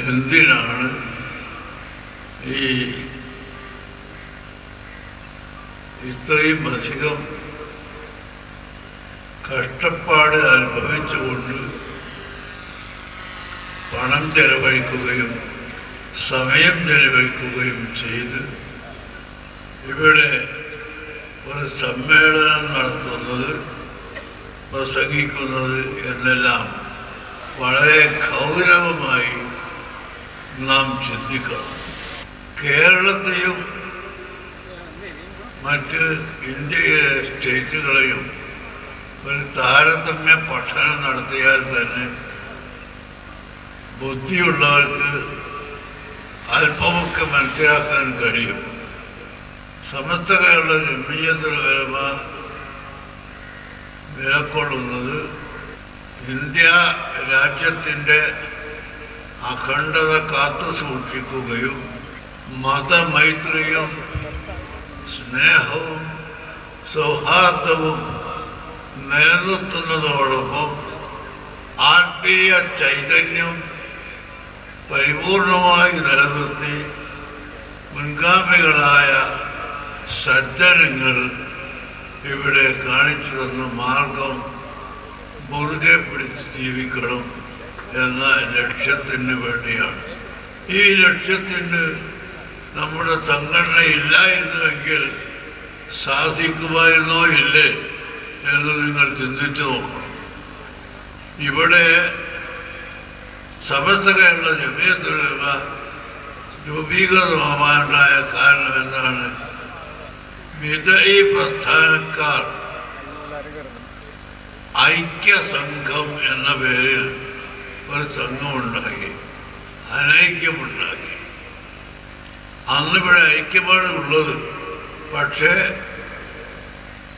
എന്തിനാണ് ഈ ഇത്രയും അധികം കഷ്ടപ്പാട് അനുഭവിച്ചുകൊണ്ട് പണം ചെലവഴിക്കുകയും സമയം ചെലവഴിക്കുകയും ചെയ്ത് ഇവിടെ ഒരു സമ്മേളനം നടത്തുന്നത് പ്രസംഗിക്കുന്നത് എന്നെല്ലാം വളരെ ഗൗരവമായി നാം ചിന്തിക്കണം. കേരളത്തെയും മറ്റ് ഇന്ത്യയിലെ സ്റ്റേറ്റുകളെയും ഒരു താരതമ്യ പഠനം നടത്തിയാൽ തന്നെ ബുദ്ധിയുള്ളവർക്ക് അല്പമൊക്കെ മനസ്സിലാക്കാൻ കഴിയും. സമസ്ത കേരള ജമീയത്തുൽ ഉലമ നിലകൊള്ളുന്നത് ഇന്ത്യ രാജ്യത്തിന്റെ അഖണ്ഡത കാത്തു സൂക്ഷിക്കുകയും മതമൈത്രിയും സ്നേഹവും സൗഹാർദ്ദവും നിലനിർത്തുന്നതോടൊപ്പം ആത്മീയ ചൈതന്യം പരിപൂർണമായി നിലനിർത്തി മുൻഗാമികളായ സജ്ജനങ്ങൾ ഇവിടെ കാണിച്ചു തന്ന മാർഗം മുറുകെ പിടിച്ച് ജീവിക്കണം. എന്ന ലക്ഷ്യത്തിന് വേണ്ടിയാണ്. ഈ ലക്ഷ്യത്തിന് നമ്മുടെ സംഘടന ഇല്ലായിരുന്നുവെങ്കിൽ സാധിക്കുമായിരുന്നോ ഇല്ലേ എന്ന് നിങ്ങൾ ചിന്തിച്ചു നോക്കണം. ഇവിടെ സമസ്ത കേരള ജമീയത്തുലമ രൂപീകൃതമാകാനുണ്ടായ കാരണം എന്താണ്? വിധയി പ്രധാനക്കാർ ഐക്യസംഘം എന്ന പേരിൽ ഒരു സംഘമുണ്ടാക്കി അനൈക്യമുണ്ടാക്കി. അന്ന് ഇവിടെ ഐക്യമാണ് ഉള്ളത്. പക്ഷേ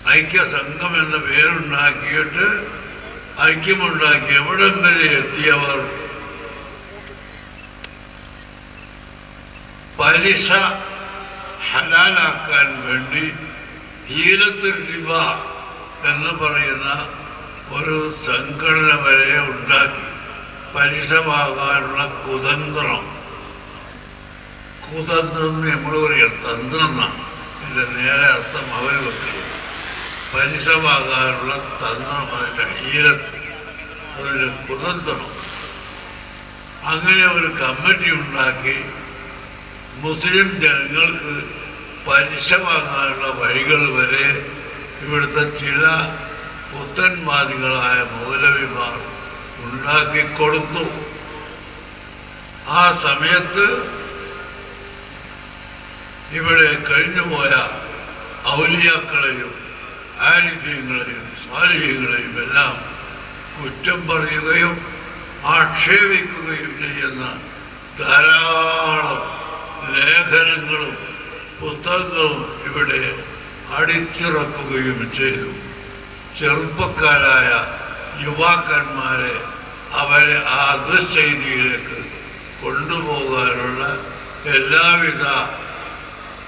ഐക്യസംഘം എന്ന പേരുണ്ടാക്കിയിട്ട് ഐക്യമുണ്ടാക്കി എവിടം വരെ എത്തിയവർ? പലിശ ഹലാലാക്കാൻ വേണ്ടി ഹീലത്തുൽ റിബ എന്ന് പറയുന്ന ഒരു സംഘടന വരെ ഉണ്ടാക്കി. പലിശ വാങ്ങാനുള്ള കുതന്ത്രം. കുതന്ത്രം നമ്മൾ പറയുക തന്ത്രം എന്നാണ് ഇതിന്റെ നേരെ അർത്ഥം അവർ വെക്കുന്നത് പലിശ വാങ്ങാനുള്ള തന്ത്രം അതിന്റെ ഈരത്ത് അതിന്റെ കുതന്ത്രം. അങ്ങനെ ഒരു കമ്മിറ്റി ഉണ്ടാക്കി മുസ്ലിം ജനങ്ങൾക്ക് പലിശ വാങ്ങാനുള്ള വഴികൾ വരെ ഇവിടുത്തെ ചില പുത്തൻവാദികളായ മൗലവിമാർ ഉണ്ടാക്കി കൊടുത്തു. ആ സമയത്ത് ഇവിടെ കഴിഞ്ഞുപോയ ഔലിയാക്കളെയും ആലിഫ്യങ്ങളെയും സ്വാലിഹ്യങ്ങളെയും എല്ലാം കുറ്റം പറയുകയും ആക്ഷേപിക്കുകയും ചെയ്യുന്ന ധാരാളം ലേഖനങ്ങളും പുസ്തകങ്ങളും ഇവിടെ അടിച്ചിറക്കുകയും ചെയ്തു. ചെറുപ്പക്കാരായ യുവാക്കന്മാരെ അവരെ ആ ദുശ്ചെയ്തിയിലേക്ക് കൊണ്ടുപോകാനുള്ള എല്ലാവിധ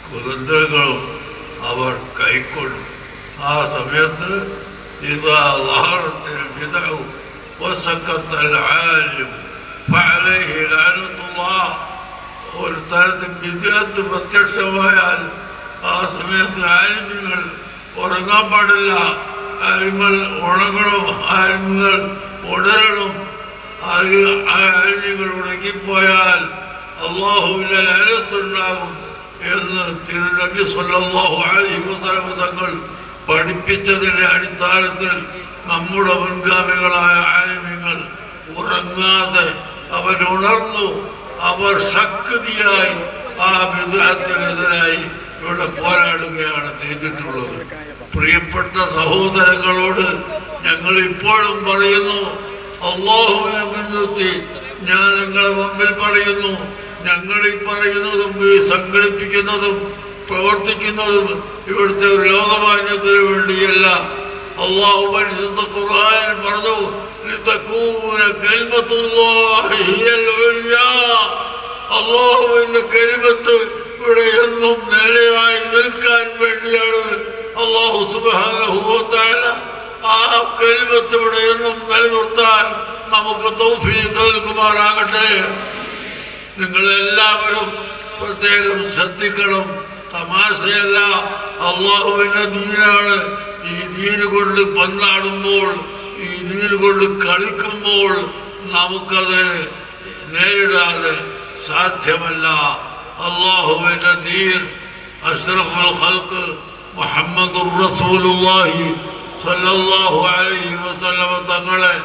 കുതന്ത്രങ്ങളും അവർ കൈക്കൊണ്ടു ആ സമയത്ത് ഇതാ ظهرت البدع وسكت العالم فعليه لعنة الله ഒരു തരത്തിൽ വിദ്യാർത്ഥി പ്രത്യക്ഷമായാൽ ആ സമയത്ത് ആലിമ്യങ്ങൾ ഉറങ്ങാൻ പാടില്ല ആലിമ്യങ്ങൾ ഉണങ്ങണം ആലിമ്യങ്ങൾ ഉണരണം അത് ആലിമ്യങ്ങൾ ഉണങ്ങിപ്പോയാൽ അള്ളാഹുവിന്റെ ലരത്തുണ്ടാകും എന്ന് തിരുനബി സ്വല്ലാഹു അലൈഹി വസല്ലം തങ്ങൾ പഠിപ്പിച്ചതിന്റെ അടിസ്ഥാനത്തിൽ നമ്മുടെ മുൻഗാമികളായ ആലിമ്യങ്ങൾ ഉറങ്ങാതെ അവരുണർന്നു അവർ ശക്തിയായി ആ വിദ്യാർത്ഥിനെതിരായി ഇവിടെ പോരാടുകയാണ് ചെയ്തിട്ടുള്ളത്. പ്രിയപ്പെട്ട സഹോദരങ്ങളോട് ഞങ്ങൾ ഇപ്പോഴും പറയുന്നു അള്ളാഹുവെ മുൻനിർത്തി ഞാൻ നിങ്ങളെ മുമ്പിൽ പറയുന്നു. ഞങ്ങൾ ഈ പറയുന്നതും ഈ സംഘടിപ്പിക്കുന്നതും പ്രവർത്തിക്കുന്നതും ഇവിടുത്തെ ഒരു ലോകമാന്യത്തിന് വേണ്ടിയല്ല. അള്ളാഹു പരിശുദ്ധ ഖുർആൻ പറഞ്ഞു അള്ളാഹുവിന്റെ കരുമത്ത് ഇവിടെ എന്നും നേരെയായി നിൽക്കാൻ വേണ്ടിയാണ് അള്ളാഹു സുബാന ആ കെൽവത്തിവിടെ എന്നും നിലനിർത്താൻ നമുക്ക് തൗഫീഖ് നിങ്ങൾ എല്ലാവരും പ്രത്യേകം ശ്രദ്ധിക്കണം. തമാശയല്ല. അള്ളാഹുവിന്റെ ദീനാണ്. ഈ ദീന് കൊണ്ട് പന്താടുമ്പോൾ ഈ ദീന് കൊണ്ട് കളിക്കുമ്പോൾ നമുക്കത് നേരിടാതെ സാധ്യമല്ല. അള്ളാഹുവിന്റെ ദീൻ അഷ്റഫുൽ ഹൽക്ക് മുഹമ്മദ് റസൂലുള്ളാഹി സല്ലല്ലാഹു അലൈഹി വസല്ലമ തങ്ങളെ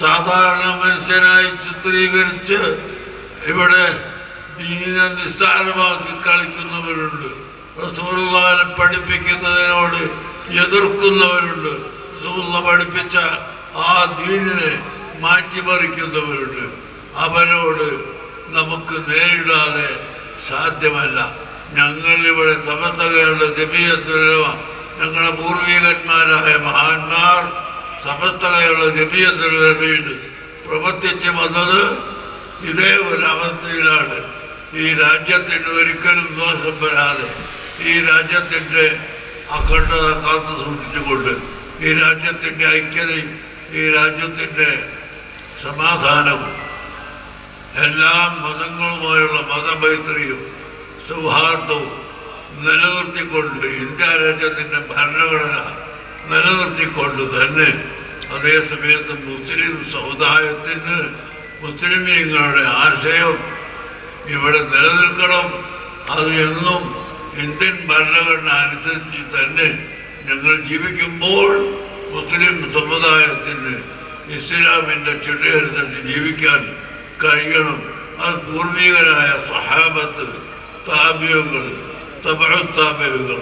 സാധാരണ മനുഷ്യനായി ചിത്രീകരിച്ച് ഇവിടെ ദീന നിസ്സാരമാക്കി കളിക്കുന്നവരുണ്ട്. റസൂലുള്ളാഹിനെ പഠിപ്പിക്കുന്നതിനോട് എതിർക്കുന്നവരുണ്ട്. റസൂലുള്ള പഠിപ്പിച്ച ആ ദീനിനെ മാറ്റിമറിക്കുന്നവരുണ്ട്. അവരോട് നമുക്ക് നേരിടാതെ സാധ്യമല്ല. ഞങ്ങൾ ഇവിടെ ജമീയത്തുലമ ഞങ്ങളുടെ പൂർവികന്മാരായ മഹാന്മാർ സമസ്തകയുള്ള ജമീയത്തുലമയിൽ പ്രവർത്തിച്ച് വന്നത് ഇതേ ഒരു അവസ്ഥയിലാണ് ഈ രാജ്യത്തിന് ഒരിക്കലും ദോഷം വരാതെ ഈ രാജ്യത്തിന്റെ അഖണ്ഡത കാത്തു സൂക്ഷിച്ചുകൊണ്ട് ഈ രാജ്യത്തിന്റെ ഐക്യതയും ഈ രാജ്യത്തിന്റെ സമാധാനവും എല്ലാ മതങ്ങളുമായുള്ള മതമൈത്രിയും സൗഹാർദ്ദവും നിലനിർത്തിക്കൊണ്ട് ഇന്ത്യ രാജ്യത്തിന്റെ ഭരണഘടന നിലനിർത്തിക്കൊണ്ട് തന്നെ അതേസമയത്ത് മുസ്ലിം സമുദായത്തിന് മുസ്ലിമീങ്ങളുടെ ആശയം ഇവിടെ നിലനിൽക്കണം. അത് എന്നും ഇന്ത്യൻ ഭരണഘടന അനുസരിച്ച് തന്നെ ഞങ്ങൾ ജീവിക്കുമ്പോൾ മുസ്ലിം സമുദായത്തിന് ഇസ്ലാമിന്റെ ചുറ്റനുസരിച്ച് ജീവിക്കാൻ കഴിയണം. അത് പൂർവികരായ സഹാബത്ത് താപ്യങ്ങൾ തപഴത്താപ്യങ്ങൾ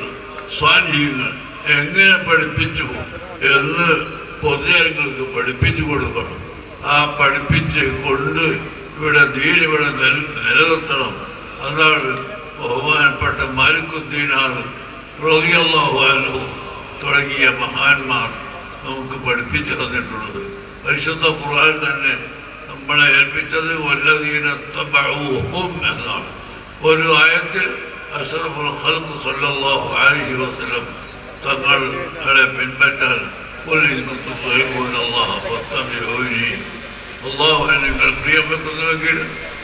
സ്വാധീനങ്ങൾ എങ്ങനെ പഠിപ്പിച്ചു എന്ന് പൊതുജനങ്ങൾക്ക് പഠിപ്പിച്ചു കൊടുക്കണം. ആ പഠിപ്പിച്ച് കൊണ്ട് ഇവിടെ ധീര ഇവിടെ നില നിലനിർത്തണം. അതാണ് ബഹുമാനപ്പെട്ട മാലിക്കുദ്ദീനാണ് റോദിയല്ലാഹു തുടങ്ങിയ മഹാന്മാർ നമുക്ക് പഠിപ്പിച്ചു തന്നിട്ടുള്ളത്. പരിശുദ്ധ ഖുർആൻ തന്നെ നമ്മളെ ഏൽപ്പിച്ചത് വല്ലതീന തബഊഹും എന്നാണ്. ഒരു ആയത്തിൽ അഷറഫുൽ ഖൽഖ് സല്ലല്ലാഹു അലൈഹി വസല്ലം തങ്ങളെ പിൻപറ്റാൻ അള്ളാഹു നിങ്ങൾ പ്രിയപ്പെട്ടുന്നുവെങ്കിൽ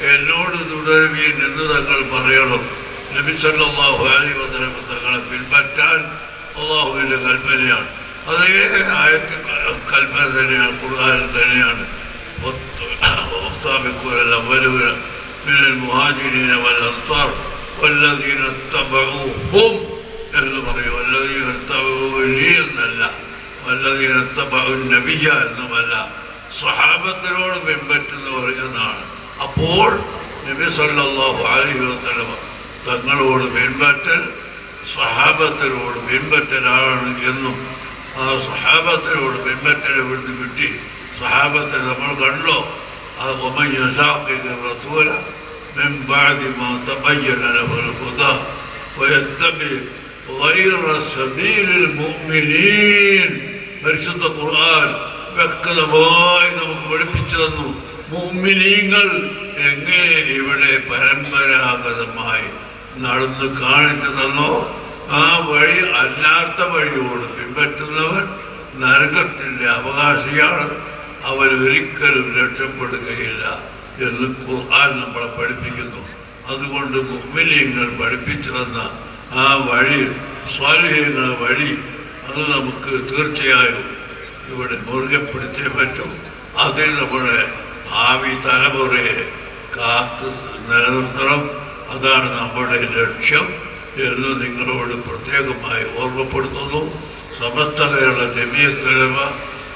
എന്നോട് തുടരുകയും എന്ന് തങ്ങൾ പറയണം നബി സല്ലാഹു അലൈ വസ്ലം തങ്ങളെ പിൻപറ്റാൻ അള്ളാഹുവിന്റെ കൽപ്പനയാണ് അതേ ആയത്തിൽ കൽപ്പന തന്നെയാണ് ഖുർആാനിൽ തന്നെയാണ് അവലൂന മിനൽ മുഹാജിരീന വൽ അൻസാർ വല്ലതീന തബഹും എന്ന് പറയും. വല്ലതീന തബഹുലി എന്നല്ല വല്ലതീന തബഹു നബിയ എന്നുമല്ല സ്വഹാബത്തിനോട് പിൻപറ്റുന്നവർ എന്നാണ് അപ്പോൾ നബി സല്ലാഹു അലഹി വസ്ലമ തങ്ങളോട് പിൻപറ്റൽ സ്വഹാബത്തിനോട് പിൻപറ്റലാണ് എന്നും ആ സ്വഹാബത്തിനോട് പിൻപറ്റൽ ഇവിടുന്ന് കിട്ടി? സ്വഹാബത്തിൽ നമ്മൾ കണ്ടോ? ആ ഒമൻ യസാഖിന്റെ റസൂല من بعد ما تبين له الهدى ويتبع غير سبيل المؤمنين പരിശുദ്ധ ഖുർആൻ വ്യക്തമായി നമുക്ക് പഠിപ്പിച്ചു തന്നു മുഅ്മിനീങ്ങൾ എങ്ങനെ ഇവിടെ പരമ്പരാഗതമായി നടന്ന് കാണിച്ചു തന്നോ ആ വഴി അല്ലാത്ത വഴിയോട് പിൻപറ്റുന്നവൻ നരകത്തിൻ്റെ അവകാശിയാണ് അവൻ ഒരിക്കലും രക്ഷപ്പെടുകയില്ല എന്ന് ഖുർആൻ നമ്മളെ പഠിപ്പിക്കുന്നു. അതുകൊണ്ട് മുഅ്മിനീങ്ങൾ പഠിപ്പിച്ചു തന്ന ആ വഴി സ്വാലിഹ്യങ്ങളെ വഴി അത് നമുക്ക് തീർച്ചയായും ഇവിടെ മുറുകെ പിടിച്ചേ പറ്റും. അതിൽ നമ്മുടെ ഭാവി തലമുറയെ കാത്ത് നിലനിർത്തണം. അതാണ് നമ്മുടെ ലക്ഷ്യം എന്ന് നിങ്ങളോട് പ്രത്യേകമായി ഓർമ്മപ്പെടുത്തുന്നു. സമസ്ത കേരള ജമിയത്തിലമ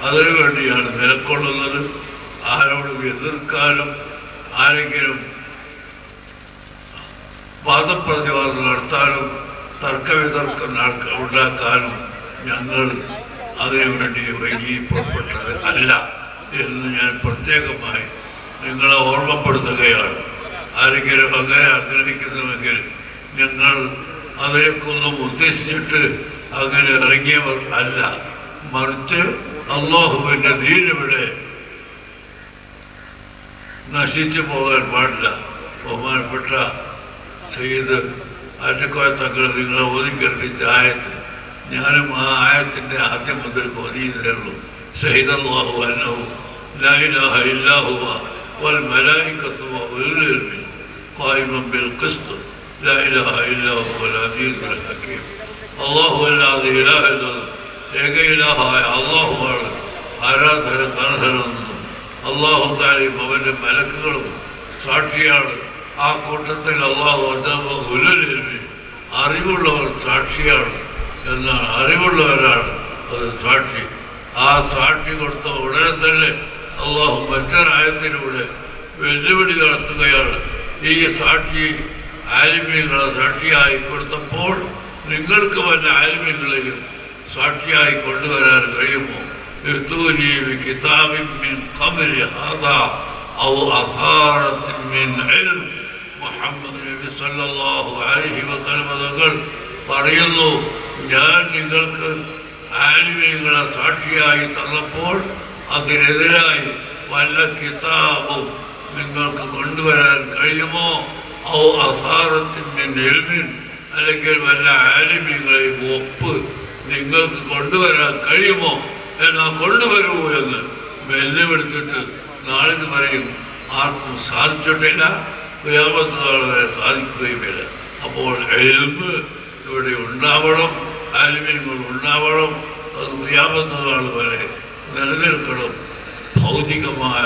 അതിനു വേണ്ടിയാണ് നിലക്കൊള്ളുന്നത്. ആരോടും എതിർക്കാനും ആരെങ്കിലും വാദപ്രതിവാദം നടത്താനും തർക്കവിതർക്കം ഉണ്ടാക്കാനും ഞങ്ങൾ അതിനുവേണ്ടി വൈകി പുറപ്പെട്ടത് അല്ല എന്ന് ഞാൻ പ്രത്യേകമായി നിങ്ങളെ ഓർമ്മപ്പെടുത്തുകയാണ്. ആരെങ്കിലും അങ്ങനെ ആഗ്രഹിക്കുന്നുവെങ്കിൽ ഞങ്ങൾ അതിലേക്കൊന്നും ഉദ്ദേശിച്ചിട്ട് അങ്ങനെ ഇറങ്ങിയവർ അല്ല. മറിച്ച് അള്ളാഹുവിന്റെ ദീനിവിടെ നശിച്ചു പോകാൻ പാടില്ല ബഹുമാനപ്പെട്ട ചെയ്ത് ആറ്റക്കോയ തങ്ങൾ നിങ്ങളെ ഓതിക്കൽപ്പിച്ച ആയത്ത് ഞാനും ആ ആയത്തിൻ്റെ ആദ്യം മുതൽ ഓതിയതേ ഉള്ളൂ ഷഹിദല്ലാഹു അന്നഹു ലാ ഇലാഹ ഇല്ലാ ഹുവ വൽ മലായികത്തു വഉലുൽ ഇൽമി ഖായിമൻ ബിൽ ഖിസ്ത് ലാ ഇലാഹ ഇല്ലാ ഹുവൽ അസീസുൽ ഹകീം അള്ളാഹു അല്ലാതെ ഇലാഹെന്നത് ഏകയിലാഹായ അള്ളാഹുവാണ് ആരാധന കർഹനെന്നും അള്ളാഹു താലിയും അവന്റെ മലക്കുകളും സാക്ഷിയാണ്. ആ കൂട്ടത്തിൽ അള്ളാഹു അദ്ദേഹം അറിവുള്ളവർ സാക്ഷിയാണ് എന്നാണ്. അറിവുള്ളവരാണ് അത് സാക്ഷി. ആ സാക്ഷി കൊടുത്ത ഉടനെ തന്നെ അള്ളാഹു മറ്റൊരായത്തിലൂടെ വെല്ലുവിളി നടത്തുകയാണ്. ഈ സാക്ഷി ആലിമ്യങ്ങളെ സാക്ഷിയായി കൊടുത്തപ്പോൾ നിങ്ങൾക്ക് വല്ല ആലിമ്യങ്ങളെയും സാക്ഷിയായി കൊണ്ടുവരാൻ കഴിയുമോ? ائتوني بكتاب من قبل هذا أو أثارة من علم മുഹമ്മദ് നബി സല്ലല്ലാഹു അലൈഹി വസല്ലം തങ്ങൾ പറയുന്നു ഞാൻ നിങ്ങൾക്ക് ആലിമീങ്ങളെ സാക്ഷിയായി തന്നപ്പോൾ അതിനെതിരായി വല്ല കിതാബും നിങ്ങൾക്ക് കൊണ്ടുവരാൻ കഴിയുമോ ഔ അസാറത്തിൻ്റെ നെൽമിൻ അല്ലെങ്കിൽ വല്ല ആലിമീങ്ങളെയും ഒപ്പ് നിങ്ങൾക്ക് കൊണ്ടുവരാൻ കഴിയുമോ എന്നാ കൊണ്ടുവരൂ എന്ന് വെല്ലുവിളിച്ചിട്ട് നാളെ പറയും ആർക്കും സാധിച്ചിട്ടില്ല. വ്യാപത്ത് നാൾ വരെ സാധിക്കുകയുമില്ല അപ്പോൾ എൽബ് ഇവിടെ ഉണ്ടാവണം ആലിമ്യങ്ങൾ ഉണ്ടാവണം. അത് വ്യാപത്ത് നാൾ വരെ നിലനിൽക്കണം. ഭൗതികമായ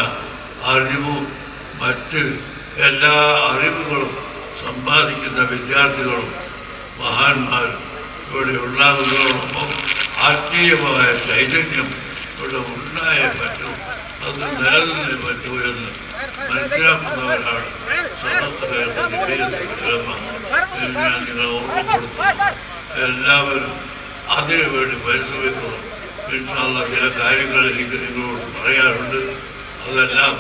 അറിവും മറ്റ് എല്ലാ അറിവുകളും സമ്പാദിക്കുന്ന വിദ്യാർത്ഥികളും മഹാന്മാരും ഇവിടെ ഉണ്ടാകുന്നതോടൊപ്പം ആത്മീയമായ ചൈതന്യം ഇവിടെ ഉണ്ടായേ പറ്റൂ. അത് നിലനിന്നേ പറ്റൂ എന്ന് മനസ്സിലാക്കുന്നവരാണ് എല്ലാവരും അതിനു വേണ്ടി പരിശ്രമിക്കുന്നു. ഇൻഷാല്ല ചില കാര്യങ്ങൾ എനിക്ക് നിങ്ങളോട് പറയാറുണ്ട് അതെല്ലാം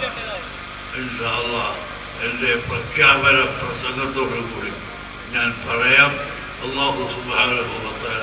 ഇൻഷാല്ല എന്റെ പ്രഖ്യാപന പ്രസംഗത്തോടു കൂടി ഞാൻ പറയാം. അള്ളാഹു സുബാനുഭവത്താല